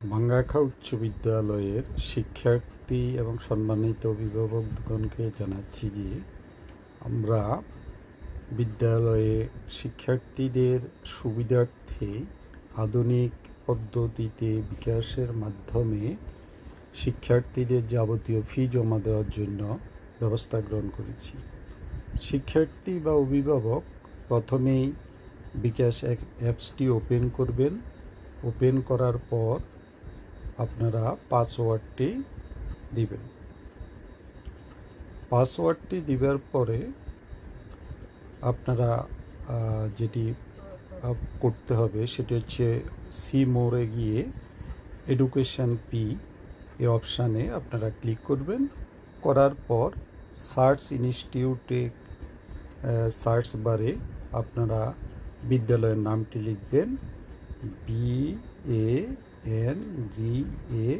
বাঙ্গাখা উচ্চ বিদ্যালয়ের শিক্ষার্থী এবং সম্মানিত অভিভাবকগণকে জানাচ্ছি যে আমরা বিদ্যালয়ে শিক্ষার্থীদের সুবিধার্থে আধুনিক পদ্ধতিতে বিকাশের মাধ্যমে শিক্ষার্থীদের যাবতীয় ফি জমা দেওয়ার জন্য ব্যবস্থা গ্রহণ করেছি। শিক্ষার্থী বা অভিভাবক প্রথমেই বিকাশ অ্যাপ- অ্যাপসটি ওপেন করবেন। ওপেন করার পর আপনারা পাসওয়ার্ডটি দিবেন। পাসওয়ার্ডটি দিবার পরে আপনারা যেটি করতে হবে সেটি হচ্ছে সি মোড়ে গিয়ে এডুকেশন পি এ অপশানে আপনারা ক্লিক করবেন। করার পর সার্চ ইনস্টিটিউটে সার্চ বারে আপনারা বিদ্যালয়ের নামটি লিখবেন। বি এ এন জি এ।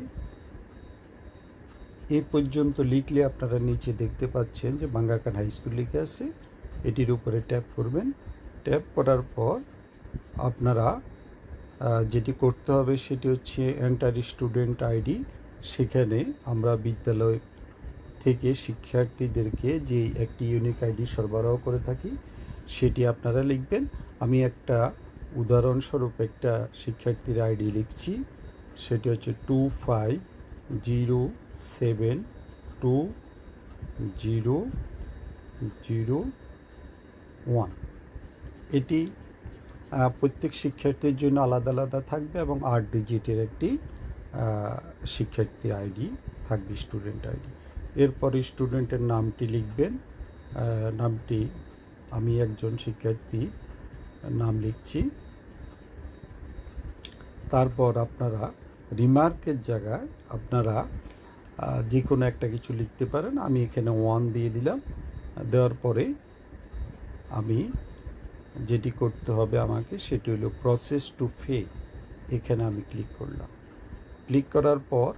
এ পর্যন্ত লিখলে আপনারা নিচে দেখতে পাচ্ছেন যে বাঙ্গাকান হাই স্কুল লিখে আছে। এটির উপরে ট্যাপ করবেন। ট্যাপ করার পর আপনারা যেটি করতে হবে সেটি হচ্ছে এন্টার স্টুডেন্ট আইডি। সেখানে আমরা বিদ্যালয় থেকে শিক্ষার্থীদেরকে যে একটি ইউনিক আইডি সরবরাহ করে থাকি, সেটি আপনারা লিখবেন। আমি একটা উদাহরণস্বরূপ একটা শিক্ষার্থীর আইডি লিখছি। সেটি হচ্ছে two five zero seven two zero zero one এটি প্রত্যেক শিক্ষার্থীর জন্য আলাদা আলাদা থাকবে এবং আট ডিজিটের একটি শিক্ষার্থী আইডি থাকবে স্টুডেন্ট আইডি এরপরে স্টুডেন্টের নামটি লিখবেন। নামটি, আমি একজন শিক্ষার্থী, নাম লিখছি। তারপর আপনারা রিমার্কের জায়গায় আপনারা যে কোনো একটা কিছু লিখতে পারেন। আমি এখানে ওয়ান দিয়ে দিলাম। দেওয়ার পরে আমি যেটি করতে হবে আমাকে সেটি হলো প্রসেস টু ফে এখানে আমি ক্লিক করলাম। ক্লিক করার পর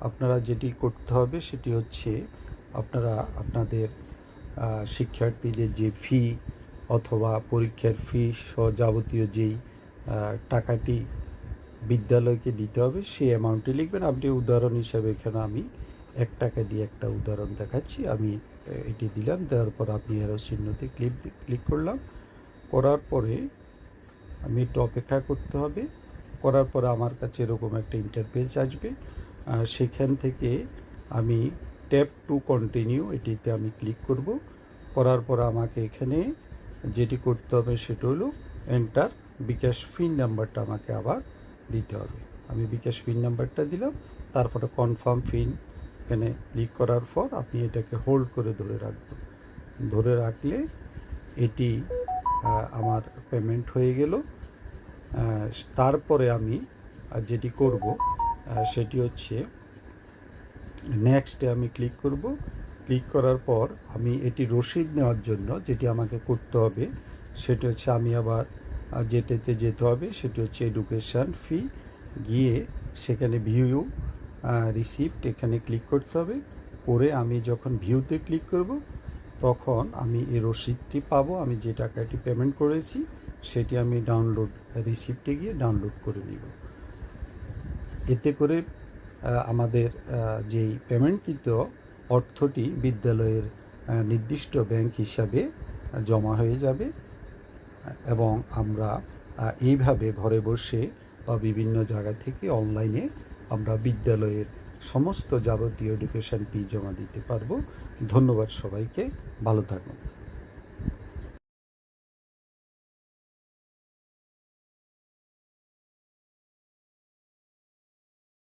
আপনারা যেটি করতে হবে সেটি হচ্ছে আপনারা আপনাদের শিক্ষার্থীদের যে ফি অথবা পরীক্ষার ফি সহ যাবতীয় যেই টাকাটি বিদ্যালয়কে দিতে হবে, সেই অ্যামাউন্টে লিখবেন। আপনি উদাহরণ হিসাবে এখানে আমি এক টাকা দিয়ে একটা উদাহরণ দেখাচ্ছি। আমি এটি দিলাম, দেওয়ার পর আপনি এরো চিহ্নতে ক্লিক ক্লিক করলাম। করার পরে আমি একটু অপেক্ষা করতে হবে। করার পরে আমার কাছে এরকম একটা ইন্টারপেজ আসবে। সেখান থেকে আমি ট্যাপ টু কন্টিনিউ এটিতে আমি ক্লিক করব। করার পর আমাকে এখানে যেটি করতে হবে সেটা হলো এন্টার বিকাশ পিন নাম্বারটা আমাকে আবার দিতে হবে। আমি বিকাশ পিন নাম্বারটা দিলাম, তারপরে কনফার্ম পিন এখানে ক্লিক করার পর আপনি এটাকে হোল্ড করে ধরে রাখবেন। ধরে রাখলে এটি আমার পেমেন্ট হয়ে গেল। তারপরে আমি যেটি করব সেটি হচ্ছে নেক্সটে আমি ক্লিক করব। ক্লিক করার পর আমি এটি রসিদ নেওয়ার জন্য যেটি আমাকে করতে হবে, সেটি হচ্ছে আমি আবার যেটাতে যেতে হবে সেটি হচ্ছে এডুকেশান ফি গিয়ে সেখানে ভিউ রিসিপ্ট এখানে ক্লিক করতে হবে। করে আমি যখন ভিউতে ক্লিক করব, তখন আমি এই রসিদটি পাবো। আমি যে টাকাটি পেমেন্ট করেছি, সেটি আমি ডাউনলোড রিসিপ্টে গিয়ে ডাউনলোড করে নিব। এতে করে আমাদের যেই পেমেন্টকৃত অর্থটি বিদ্যালয়ের নির্দিষ্ট ব্যাংক হিসাবে জমা হয়ে যাবে। এবং আমরা এইভাবে ঘরে বসে বা বিভিন্ন জায়গা থেকে অনলাইনে আমরা বিদ্যালয়ের সমস্ত যাবতীয় এডুকেশান ফি জমা দিতে পারব। ধন্যবাদ সবাইকে। ভালো থাকুন